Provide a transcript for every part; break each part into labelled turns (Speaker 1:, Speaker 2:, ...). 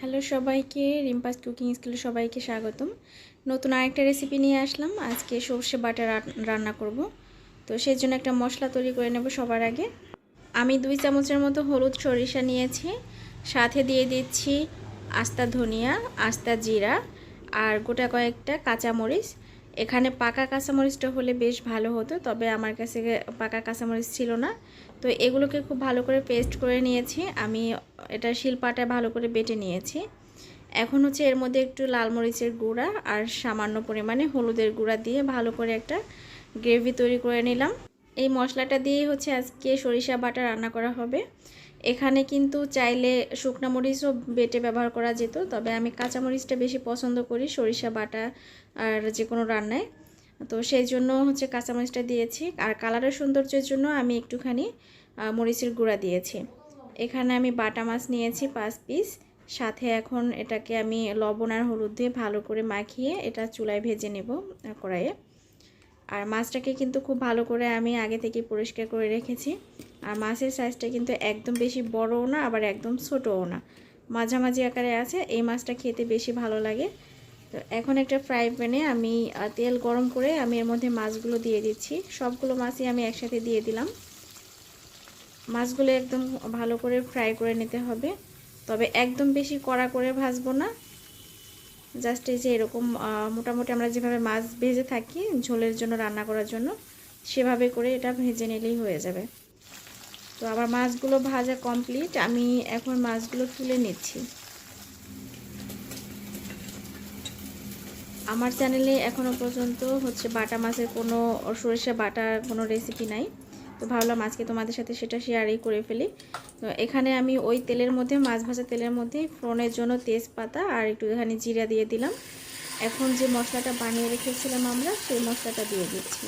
Speaker 1: Hello সবাইকে, রিম্পাস cooking স্কুলে সবাইকে স্বাগতম। নতুন আরেকটা রেসিপি নিয়ে আসলাম। আজকে সর্ষে বাটা রান্না করব। তো সেই জন্য একটা মশলা তৈরি করে নেব সবার আগে। আমি দুই চামচের মতো হলুদ সরিষা নিয়েছি। সাথে দিয়ে দিচ্ছি আস্তা ধনিয়া, আস্তা জিরা আর গোটা কয়েকটা কাঁচামরিচ। এখানে পাকা কাঁচামরিচটা হলে বেশ ভালো হতো, তবে আমার কাছে পাকা কাঁচামরিচ ছিল না। তো এগুলোকে খুব ভালো করে পেস্ট করে নিয়েছি। আমি এটা শিলপাটায় ভালো করে বেটে নিয়েছি। এখন হচ্ছে এর মধ্যে একটু লাল মরিচের গুঁড়া আর সামান্য পরিমাণে হলুদের গুঁড়া দিয়ে ভালো করে একটা গ্রেভি তৈরি করে নিলাম। এই মশলাটা দিয়ে হচ্ছে আজকে সরিষা বাটা রান্না করা হবে। এখানে কিন্তু চাইলে শুকনো মরিচও বেটে ব্যবহার করা যেত, তবে আমি কাঁচা মরিচটা বেশি পছন্দ করি, সরিষা, বাটা আর যে কোনো রান্নায়। তো সেই জন্য হচ্ছে কাঁচামরিচটা দিয়েছি, আর কালারের সৌন্দর্যের জন্য আমি একটুখানি মরিচের গুঁড়া দিয়েছি। এখানে আমি বাটা মাছ নিয়েছি পাঁচ পিস, সাথে এখন এটাকে আমি লবণ আর হলুদ দিয়ে ভালো করে মাখিয়ে এটা চুলায় ভেজে নেব কড়াইয়ে। আর মাছটাকে কিন্তু খুব ভালো করে আমি আগে থেকে পরিষ্কার করে রেখেছি। আর মাছের সাইজটা কিন্তু একদম বেশি বড়ও না, আবার একদম ছোটও না। মাঝামাঝি আকারে আছে, এই মাছটা খেতে বেশি ভালো লাগে। তো এখন একটা ফ্রাই প্যানে আমি তেল গরম করে আমি এর মধ্যে মাছগুলো দিয়ে দিচ্ছি। সবগুলো মাছই আমি একসাথে দিয়ে দিলাম। মাছগুলো একদম ভালো করে ফ্রাই করে নিতে হবে। তবে একদম বেশি কড়া করে ভাজবো না। জাস্ট এই যে এরকম মোটামুটি আমরা যেভাবে মাছ ভেজে থাকি ঝোলের জন্য, রান্না করার জন্য, সেভাবে করে এটা ভেজে নিলেই হয়ে যাবে। তো আমার মাছগুলো ভাজা কমপ্লিট আমি এখন মাছগুলো তুলে নিচ্ছি। আমার চ্যানেলে এখনও পর্যন্ত হচ্ছে বাটা মাছের কোনো সরিষা বাটার কোনো রেসিপি নাই। তো ভাবলাম আজকে তোমাদের সাথে সেটা শেয়ারই করে ফেলি। তো এখানে আমি ওই তেলের মধ্যে, মাছ ভাজা তেলের মধ্যে ফোড়নের জন্য তেজপাতা আর একটুখানি জিরা দিয়ে দিলাম। এখন যে মশলাটা বানিয়ে রেখেছিলাম আমরা, সেই মশলাটা দিয়ে দিচ্ছি।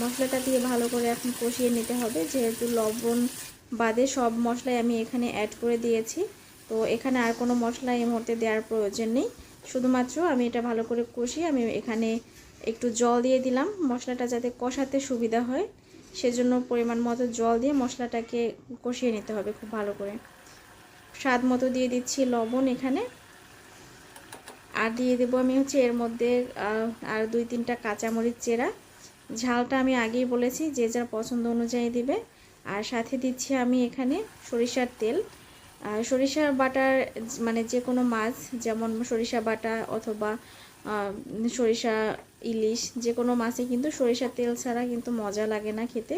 Speaker 1: মশলাটা দিয়ে ভালো করে এখন কষিয়ে নিতে হবে। যেহেতু লবণ বাদে সব মশলাই আমি এখানে অ্যাড করে দিয়েছি। তো এখানে আর কোনো মশলা এই মুহূর্তে দেওয়ার প্রয়োজন নেই। শুধুমাত্র আমি এটা ভালো করে কষিয়ে আমি এখানে একটু জল দিয়ে দিলাম। মশলাটা যাতে কষাতে সুবিধা হয়, সেজন্য পরিমাণ মতো জল দিয়ে মশলাটাকে কষিয়ে নিতে হবে খুব ভালো করে। স্বাদ মতো দিয়ে দিচ্ছি লবণ এখানে। আর দিয়ে দেবো আমি হচ্ছে এর মধ্যে আর দুই তিনটা কাঁচামরিচ চেরা। ঝালটা আমি আগেই বলেছি, যে যার পছন্দ অনুযায়ী দিবে। আর সাথে দিচ্ছি আমি এখানে সরিষার তেল। সরিষার বাটার মানে যে কোনো মাছ, যেমন সরিষা বাটা অথবা সরিষা ইলিশ, যে কোনো মাছে কিন্তু সরিষার তেল ছাড়া কিন্তু মজা লাগে না খেতে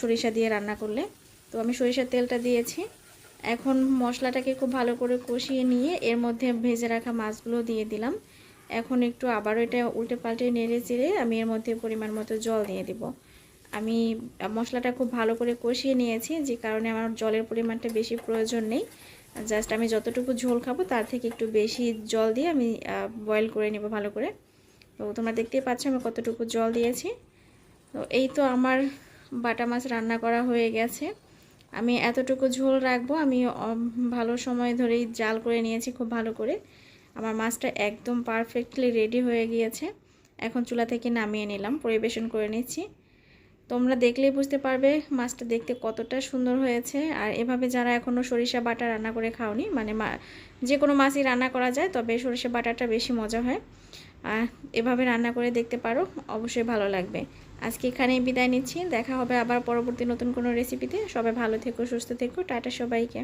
Speaker 1: সরিষা দিয়ে রান্না করলে। তো আমি সরিষার তেলটা দিয়েছি। এখন মশলাটাকে খুব ভালো করে কষিয়ে নিয়ে এর মধ্যে ভেজে রাখা মাছগুলো দিয়ে দিলাম। এখন একটু আবারও এটা উল্টে পাল্টে নেড়ে চেড়ে আমি এর মধ্যে পরিমাণ মতো জল দিয়ে দেব। আমি মশলাটা খুব ভালো করে কষিয়ে নিয়েছি, যে কারণে আমার জলের পরিমাণটা বেশি প্রয়োজন নেই। জাস্ট আমি যতটুকু ঝোল খাব তার থেকে একটু বেশি জল দিয়ে আমি বয়েল করে নেব ভালো করে। তো তোমরা দেখতেই পাচ্ছ আমি কতটুকু জল দিয়েছি। তো এই তো আমার বাটা মাছ রান্না করা হয়ে গেছে। আমি এতটুকু ঝোল রাখব, আমি ভালো সময় ধরেই জাল করে নিয়েছি খুব ভালো করে। আমার মাছটা একদম পারফেক্টলি রেডি হয়ে গিয়েছে। এখন চুলা থেকে নামিয়ে নিলাম, পরিবেশন করে নিচ্ছি। তোমরা দেখলেই বুঝতে পারবে মাছটা দেখতে কতটা সুন্দর হয়েছে। আর এভাবে যারা এখনও সরিষা বাটা রান্না করে খাওনি মানে যে কোনো মাছই রান্না করা যায়, তবে সরিষা বাটাটা বেশি মজা হয়। আর এভাবে রান্না করে দেখতে পারো, অবশ্যই ভালো লাগবে। আজকে এখানেই বিদায় নিচ্ছি, দেখা হবে আবার পরবর্তী নতুন কোনো রেসিপিতে সবাই ভালো থেকো, সুস্থ থেকো, টাটা সবাইকে।